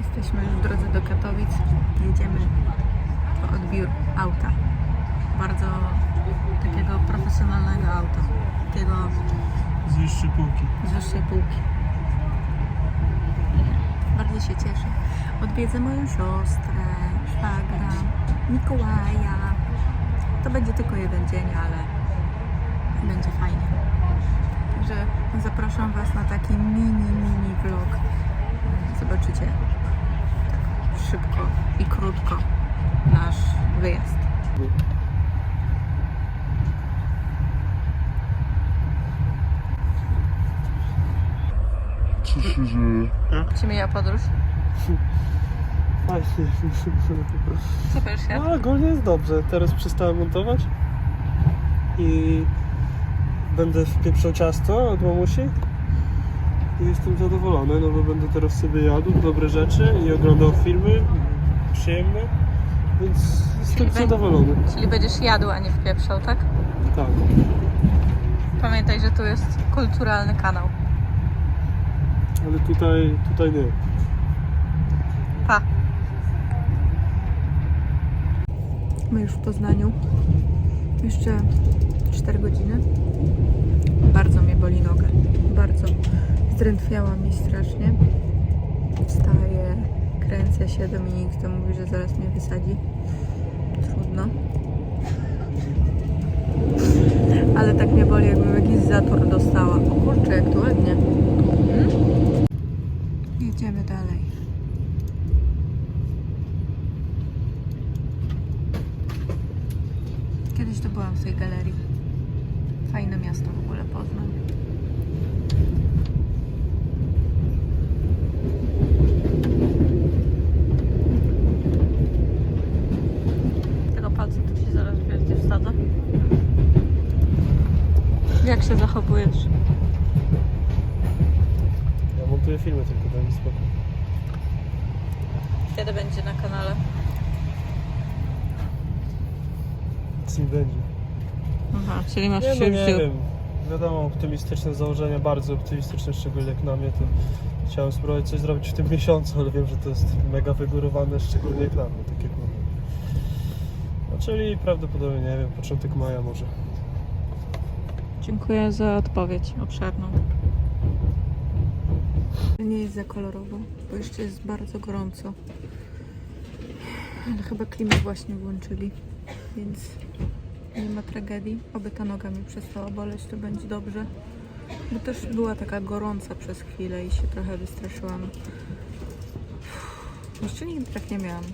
Jesteśmy już w drodze do Katowic. Jedziemy po odbiór auta. Bardzo takiego profesjonalnego auta. Takiego Z wyższej półki. z wyższej półki. Bardzo się cieszę. Odwiedzę moją siostrę, szwagra, Mikołaja. To będzie tylko jeden dzień, ale będzie fajnie. Także zapraszam Was na taki mini, mini vlog. Zobaczycie szybko i krótko nasz wyjazd. Co się dzieje? Ci miała podróż? Fajnie. Super się. No ogólnie jest dobrze. Teraz przestałem montować i będę wpieprzał ciasto od mamusi jestem zadowolony, no bo będę teraz sobie jadł dobre rzeczy i oglądał filmy przyjemne, więc jestem bę- zadowolony. Czyli będziesz jadł, a nie wpieprzał, tak? Tak. Pamiętaj, że tu jest kulturalny kanał. Ale tutaj, tutaj nie. Pa. My już w Poznaniu. Jeszcze 4 godziny. Bardzo mnie boli noga. Bardzo. Zdrętwiała mi strasznie. Wstaję, kręcę się. Dominik to mówi, że zaraz mnie wysadzi. Trudno. Ale tak mnie boli, jakbym jakiś zator dostała. O kurczę, jak tu ładnie. Mhm. Jedziemy dalej. Kiedyś to byłam w tej galerii. Fajne miasto w ogóle Poznań. Tego palca tu się zaraz wielkie wsadzę. Jak się zachowujesz? Ja montuję filmy tylko, daj mi spokój. Kiedy będzie na kanale? Nic nie będzie. Aha, czyli masz Nie, no się nie wziął. wiem. Wiadomo, optymistyczne założenia, bardzo optymistyczne, szczególnie jak na mnie, to chciałem spróbować coś zrobić w tym miesiącu, ale wiem, że to jest mega wygórowane, szczególnie jak na mnie, tak jak mówię. No, czyli prawdopodobnie, nie wiem, początek maja może. Dziękuję za odpowiedź obszerną. Nie jest za kolorowo, bo jeszcze jest bardzo gorąco. Ale chyba klimat właśnie włączyli, więc nie ma tragedii. Oby ta noga mi przestała boleć, to będzie dobrze. Bo też była taka gorąca przez chwilę i się trochę wystraszyłam. Jeszcze nigdy tak nie miałam.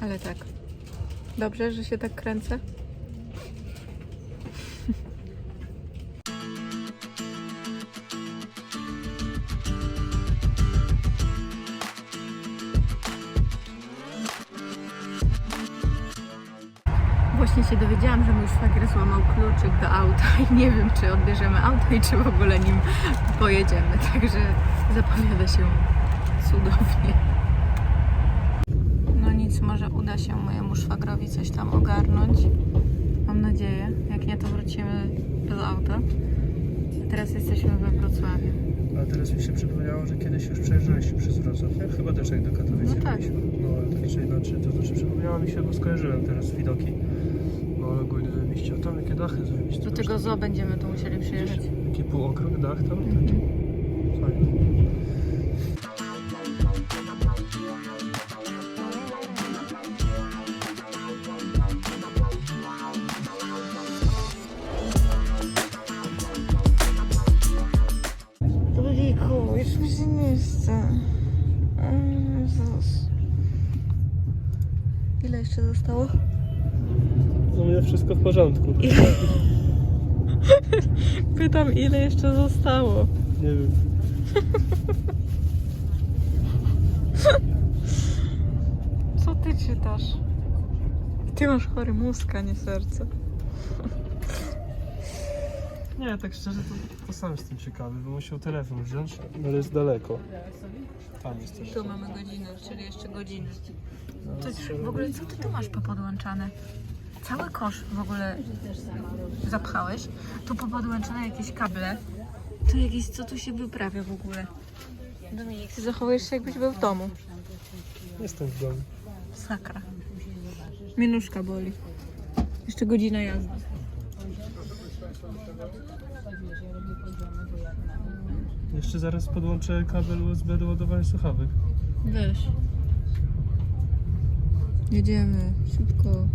Ale tak. Dobrze, że się tak kręcę? Właśnie się dowiedziałam, że mój szwagier złamał kluczyk do auta i nie wiem, czy odbierzemy auto i czy w ogóle nim pojedziemy. Także zapowiada się cudownie. No nic, może uda się mojemu szwagrowi coś tam ogarnąć. Mam nadzieję. Jak nie, to wrócimy bez auta. Teraz jesteśmy we Wrocławiu. A teraz mi się przypomniało, że kiedyś już przejeżdżaliśmy przez Wrocław, nie? Chyba też jak do Katowic No tak. No ale tak czy inaczej, to znaczy przypomniało mi się, bo skojarzyłem teraz widoki. No ale ogólnie zajebiście, a tam jakie dachy zajebiście. Do tego zoo będziemy tu musieli przyjechać. Taki półokrąg dach tam, Mhm. taki fajny. Ojejku, już mi się nie chce. O Jezus. Ile jeszcze zostało? U mnie wszystko w porządku. Pytam, ile jeszcze zostało. Nie wiem. Co ty czytasz? Ty masz chory mózg, a nie serce. Nie, tak szczerze to, to sam jestem ciekawy, bo musiał telefon wziąć, ale jest daleko. Tam jest też. Tu mamy godzinę, czyli jeszcze godziny. To, w ogóle co ty tu masz popodłączane? Cały kosz w ogóle zapchałeś. Tu popodłączane jakieś kable. Tu jakieś, co tu się wyprawia w ogóle? Dominik, ty zachowujesz się jakbyś był w domu. Jestem w domu. Sakra. Minuszka boli. Jeszcze godzina jazdy. Jeszcze zaraz podłączę kabel USB do ładowania słuchawek. Weź. Jedziemy, szybko.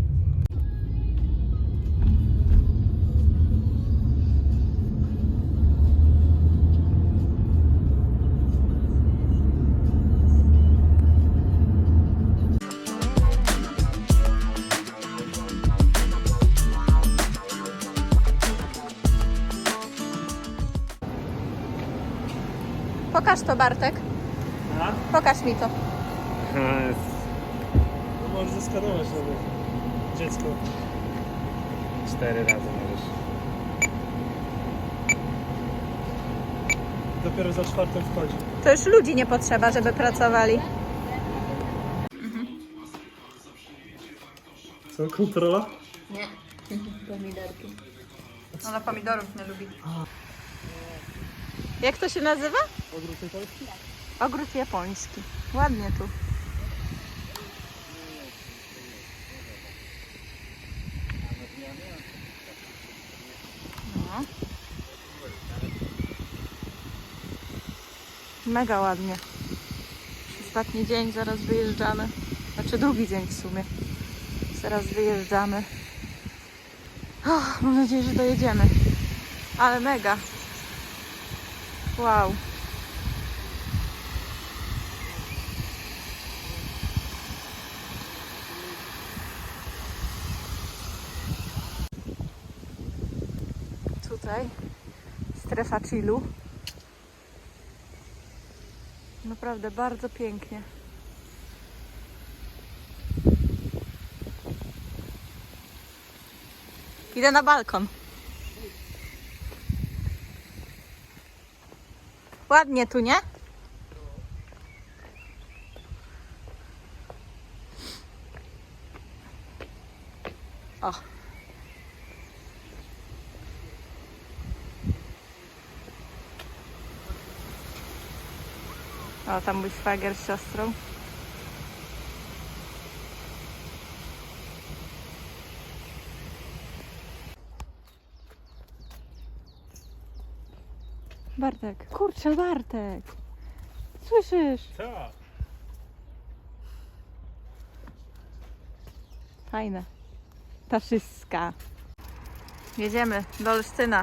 Pokaż to, Bartek. A? Pokaż mi to. No możesz zeskanować nawet. Dziecko. Cztery razy możesz. Dopiero za czwartym wchodzi. To już ludzi nie potrzeba, żeby pracowali. Co, kontrola? Nie, pomidorki. Ona pomidorów nie lubi. Jak to się nazywa? Ogród polski? Ogród japoński. Ładnie tu. No. Mega ładnie. Ostatni dzień, zaraz wyjeżdżamy. Znaczy drugi dzień w sumie. Zaraz wyjeżdżamy. Oh, mam nadzieję, że dojedziemy. Ale mega. Wow. Tutaj strefa chillu. Naprawdę bardzo pięknie. Idę na balkon. Ładnie tu, nie? O. O, tam mój szwagier z siostrą. Bartek, kurczę, Bartek. Słyszysz? Co? Fajne. Taszyska. Jedziemy do Olsztyna.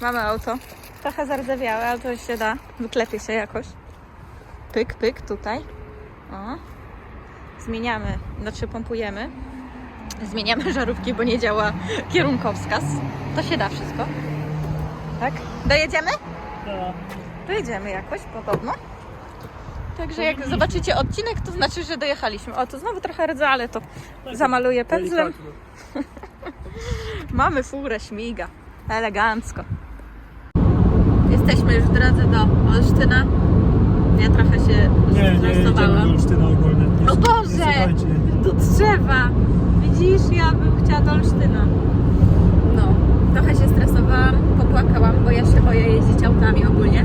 Mamy auto. Trochę zardzewiałe, ale to się da. Wyklepie się jakoś. Pyk, pyk, tutaj. O. Zmieniamy, znaczy pompujemy. Zmieniamy żarówki, bo nie działa kierunkowskaz. To się da wszystko. Tak? Dojedziemy? Tak. Dojedziemy jakoś, podobno. Także jak zobaczycie odcinek, to znaczy, że dojechaliśmy. O, tu znowu trochę rdza, ale to zamaluję pędzlem. Mamy furę, śmiga. Elegancko. Jesteśmy już w drodze do Olsztyna. Ja trochę się Nie, nie zestresowałam. do Olsztyna ogólnie. Nie, O nie Boże! Do drzewa! Widzisz, ja bym chciała do Olsztyna. No, trochę się stresowałam, popłakałam, bo ja się boję jeździć autami ogólnie.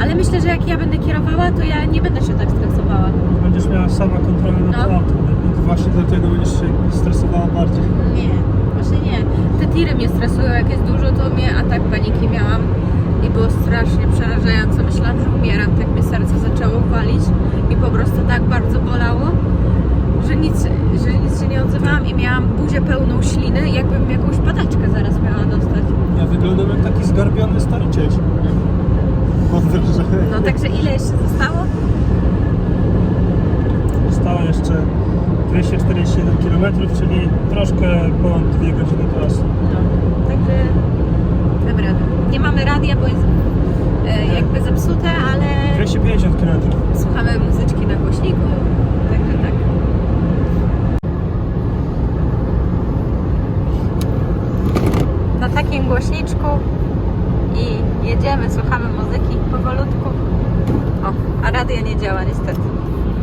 Ale myślę, że jak ja będę kierowała, to ja nie będę się tak stresowała. Będziesz miała sama kontrolę nad No. autem. nie? Właśnie dlatego będziesz się stresowała bardziej. Nie, właśnie nie. Te tiry mnie stresują, jak jest dużo, to mnie atak paniki miałam i było strasznie przerażająco. Myślałam, że umieram, tak mnie serce zaczęło walić i po prostu że nic, że nic się nie odzywałam i miałam buzię pełną śliny, jakbym jakąś padaczkę zaraz miała dostać. Ja wyglądam jak taki zgarbiony stary cieć. No także ile jeszcze zostało? Zostało jeszcze 247 km, czyli troszkę ponad 2 godziny czasu. No, także dam radę. Nie mamy radia, bo jest e, jakby zepsute, ale 250 km. słuchamy muzyczki na głośniku, także tak. Na takim głośniczku i jedziemy, słuchamy muzyki powolutku. O, a radio nie działa niestety.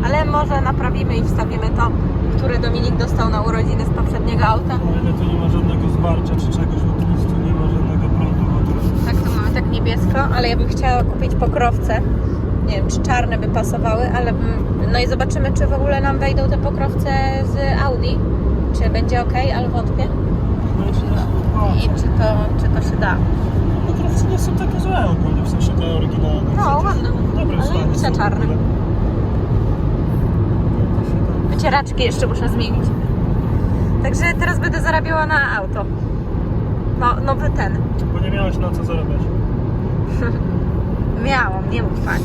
Ale może naprawimy i wstawimy to, które Dominik dostał na urodziny z poprzedniego auta. O ile tu nie ma żadnego zwarcia czy czegoś, bo tu nic tu nie ma żadnego prądu ogóle. Tak, tu mamy tak niebiesko, ale ja bym chciała kupić pokrowce Nie wiem, czy czarne by pasowały, ale bym... No i zobaczymy, czy w ogóle nam wejdą te pokrowce z Audi. Czy będzie ok, ale wątpię. No i czy to, czy to się da. Pokrowce nie są takie złe ogólnie, w sensie te oryginalne. No, ładne. Dobre Ale te są czarne. No. Wycieraczki jeszcze muszę zmienić. Także teraz będę zarabiała na auto. No, nowy ten. Bo nie miałeś na co zarabiać. Miałam, nie mów tak.